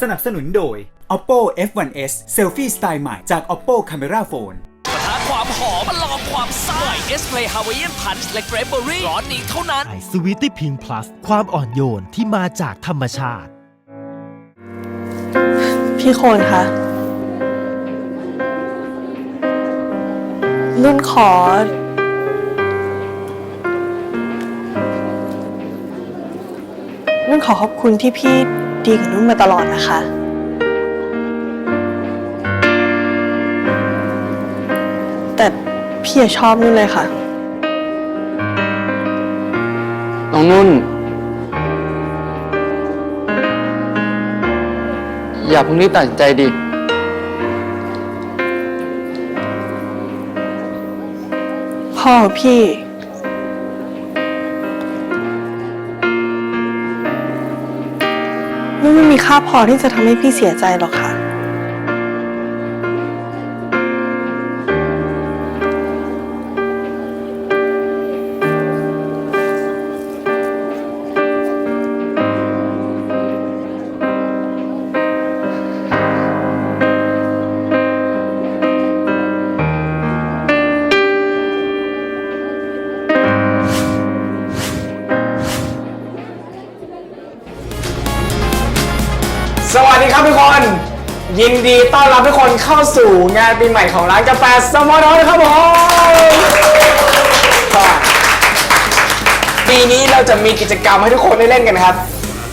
สนับสนุนโดย Oppo F1s Selfie สไตล์ใหม่จาก Oppo Camera Phone ปะทะความหอมมาลองความซ่าเอสเพลย์ฮาวายเอียนพันช์และเกรปเบอรี่ร้อนนี้เท่านั้น ไอสวีตี้พิงพลัสความอ่อนโยนที่มาจากธรรมชาติ พี่โคนคะนุ่นขอ นุ่นขอขอบคุณที่พี่ ดีกับนุ่นมาตลอดนะคะ แต่พี่อย่าชอบนุ่นเลยค่ะ น้องนุ่น อย่าเพิ่งรีบตัดสินใจดิ พ่อพี่าพอที่จะทำให้พี่เสียใจหรอกค่ะ สวัสดีครับทุกคน ยินดีต้อนรับทุกคนเข้าสู่งานปีใหม่ของร้านกาแฟสมอลนะครับผมก็ปีนี้เราจะมีกิจกรรมให้ทุกคนได้เล่นกันครับ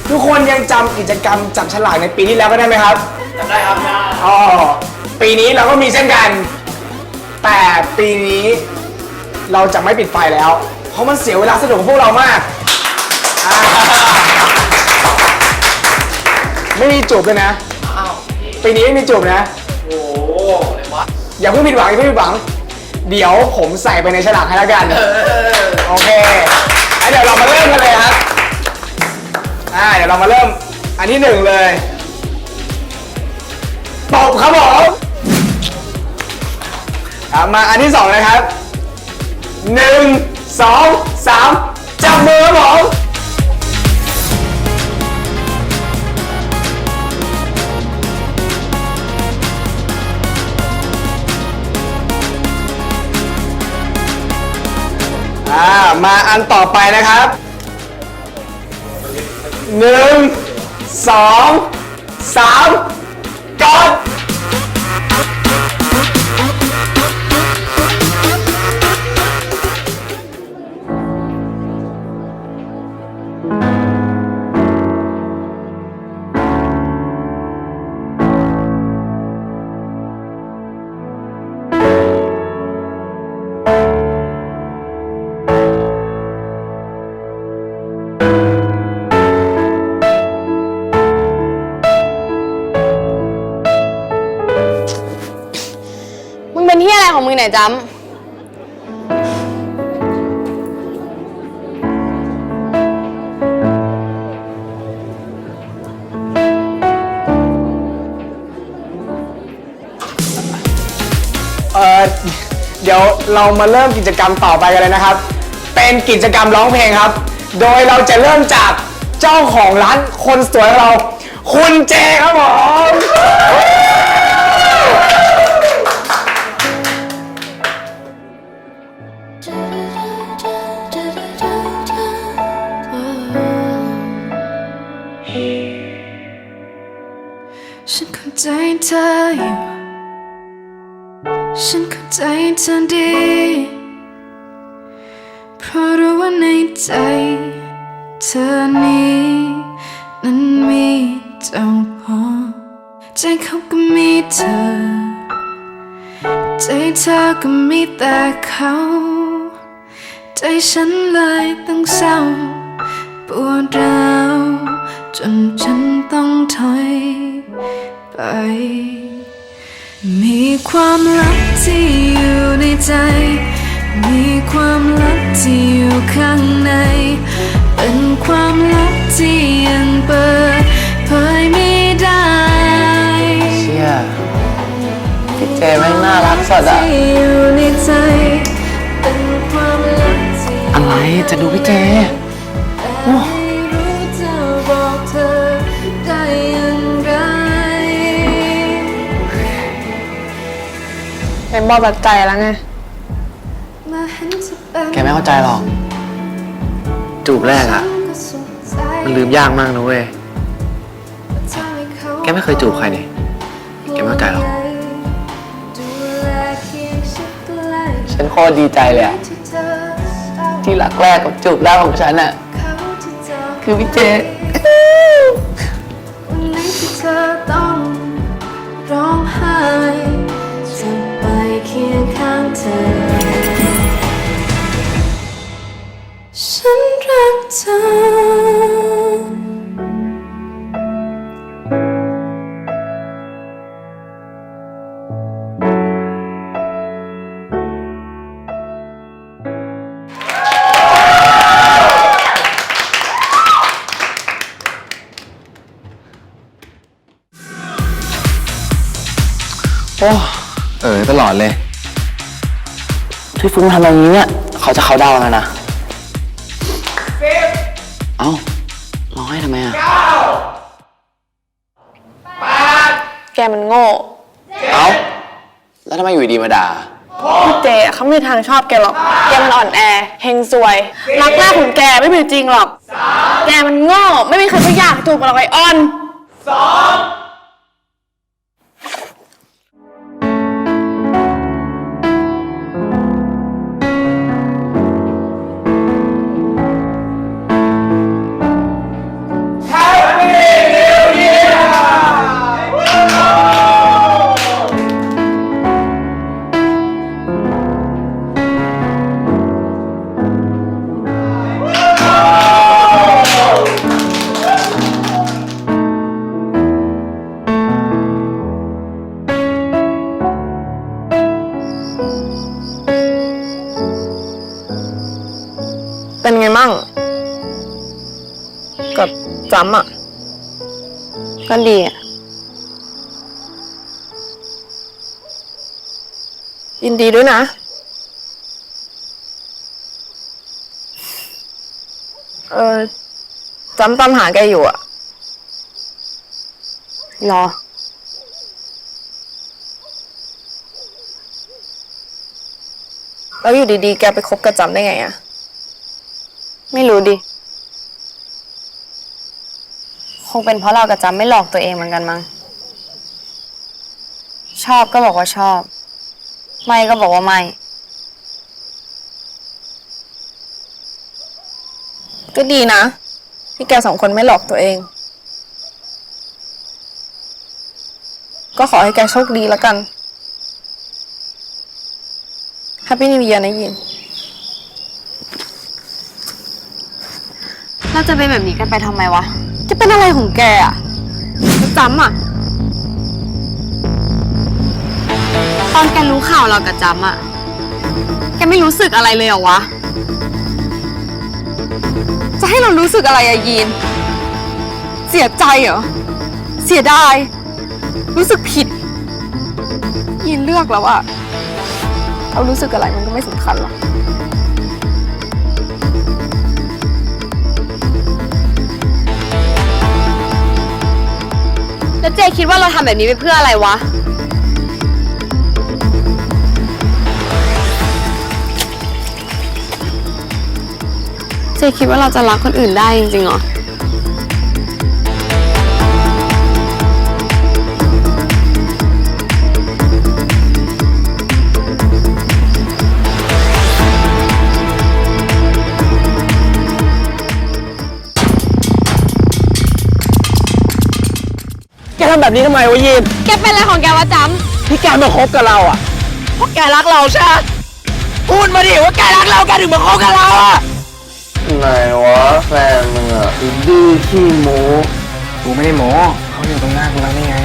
ทุกคนยังจำกิจกรรมจับฉลากในปีที่แล้วก็ได้ไหมครับจำได้ครับอ๋อปีนี้เราก็มีเช่นกัน แต่ปีนี้เราจะไม่ปิดไฟแล้ว เพราะมันเสียเวลาสนุกกับพวกเรามากอ่า ไม่มีจูบเลยนะปีนี้ไม่มีจูบนะ โอ้อย่าเพิ่งผิดหวังอย่าเพิ่งผิดหวัง เดี๋ยวผมใส่ไปในฉลากให้แล้วกันโอเคงั้นเดี๋ยวเรามาเริ่มกันเลยครับ อ่า เดี๋ยวเรามาเริ่ม อันที่หนึ่งเลย ตบครับผมอะมาอันที่สองนะครับหนึ่งสองสาม มาอันต่อไปนะครับหนึ่งสองสามกด ไรของมึงเนี่ยจำเออเดี๋ยวเรามาเริ่มกิจกรรมต่อไปกันเลยนะครับ เป็นกิจกรรมร้องเพลงครับ โดยเราจะเริ่มจากเจ้าของร้านคนสวยของเรา คุณเจครับผม ฉันเข้าใจเธออยู่ ฉันเข้าใจเธอดี เพราะรู้ว่าในใจ เธอนี้นั้นมีเจ้าพอ ใจเขาก็มีเธอ ใจเธอก็มีแต่เขา ใจฉันเลยต้องเศร้าปวดร้าว จนฉันต้องถอยไป มีความลับที่อยู่ในใจ มีความลับที่อยู่ข้างใน เป็นความลับที่ยังเปิดเผยไม่ได้ เชี่ยพี่เจแม่งน่ารักสดอะที่อยู่ในใจ เป็นความลับที่อะไรจะดูพี่เจแต่ไม่รู้จะบอ เห็นบอกแบบใจแล้วไง แกไม่เข้าใจหรอก จูบแรกอะมันลืมยากมากนะเว้ย แกไม่เคยจูบใครนี่ แกไม่เข้าใจหรอก ฉันโคตรดีใจเลยอะที่รักแรกกับจูบแรกของฉันอะคือพี่เจ ลอดเลย พี่ฟุ้งทำอย่างนี้เนี่ยเขาจะเขาดาวน์แล้วนะเอ้าร้องให้ทำไมอะ แกมันโง่เอ้า แล้วทำไมอยู่ดีมาด่า พี่เจเขาไม่มีทางชอบแกหรอก แกมันอ่อนแอเฮงซวย รักแรกของแกไม่มีจริงหรอก แกมันโง่ ไม่มีใครเขาอยากจูบกับเราไอออนเป็นไง มั่งกับจำอะ ก็ดีอะยินดีด้วยนะ เออจำตามหาแกอยู่อะ รอ แล้วอยู่ดีๆ แกไปคบกับจำได้ไงอะ ไม่รู้ดิ คงเป็นเพราะเรากับจำไม่หลอกตัวเองเหมือนกันมั้ง ชอบก็บอกว่าชอบ ไม่ก็บอกว่าไม่ ก็ดีนะ ที่แกสองคนไม่หลอกตัวเอง ก็ขอให้แกโชคดีแล้วกัน Happy New Year นะยิน เราจะเป็นแบบนี้กันไปทำไมวะ จะเป็นอะไรของแกอะจำอะตอนแกรู้ข่าวเรากับจำอะแกไม่รู้สึกอะไรเลยเหรอวะ จะให้เรารู้สึกอะไรอะยีน เสียใจเหรอ เสียดาย รู้สึกผิดยินเลือกแล้วอะเรารู้สึกอะไรมันก็ไม่สำคัญหรอก คิดว่าเราทำแบบนี้ไปเพื่ออะไรวะ เจคิดว่าเราจะรักคนอื่นได้จริงๆเหรอ ทำแบบนี้ทำไมวะยีนแกเป็นอะไรของแกวะจที่แกมาคบกับเราอะเพราะแกรักเราใช่ไหมพูดมาดิว่าแกรักเราแกถึงมาคบกับเราอะไหนวะแฟนมึงอะดื้อขี้โมกูไม่ได้โม้เขาอยู่ตรงหน้ากูแล้วนี่ไง